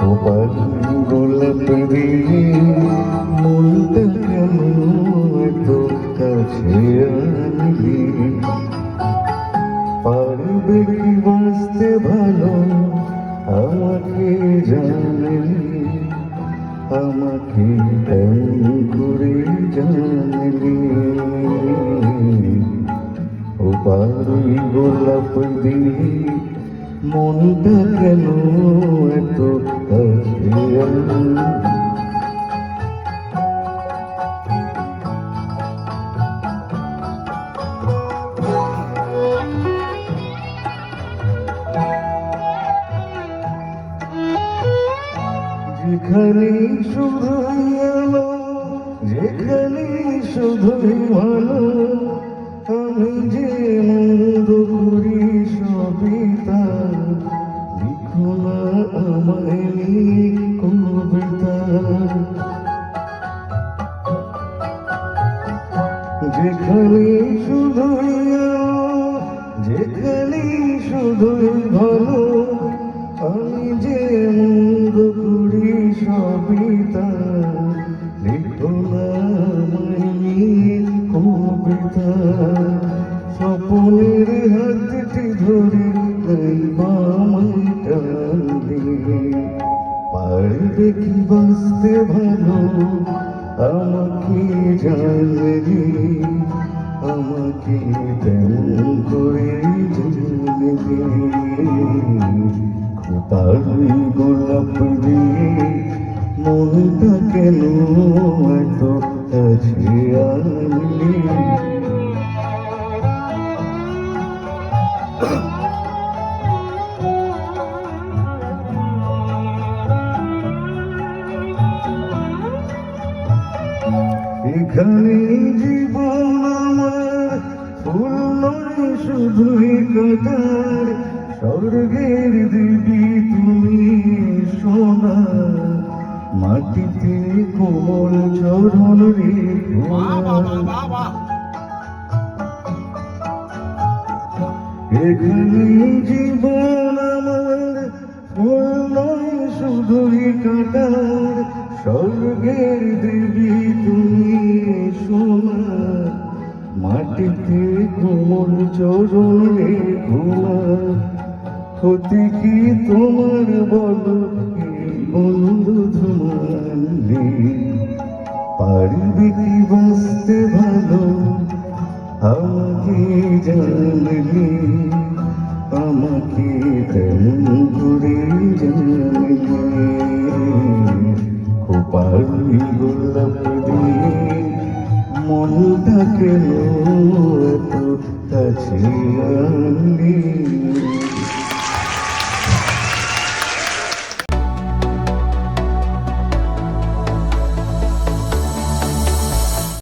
গোপাল গোলাপ দিয়ে মনটা কেন এত কাছে আনলি। পারবে কি বাঁচতে ভালো? আমাকে জানলি আমাকে কেমন করে জানলি ও পারি গোলাপ দিয়ে মনটা কেন এত যেখানে শুধুই আলো যেখানে শুধুই ভালো আমি যে মন্দ করি সবই যেখানে শুধুই যেখানে শুধুই ভালো আমি যে মন্দ করি নিয়ে কবিতা স্বপনের হাতটি ধরে পারবে কি বাঁচতে ভালো, আমাকে জানলি মনটা কেন এত কাছে এখানে জীবন আমার ফুল নয়, শুধুই কাতার স্বর্গের দেবী তুমি সোনা। মাটিতে কোমল চরণ রে এখানে জীবন আমার নয় শুধুই কাটার। স্বর্গের দেবী তুমি সোনা মাটিতে কোমল চরণে ঘুমা হতে কি তোমার বলো? বন্ধু ধুমালে পারবে কি বাঁচতে ভালো? আমাকে জানলি, আমাকে তেমন করে জানলি। খোপারি গোলাপ দিয়ে মনটা কেন এত কাছে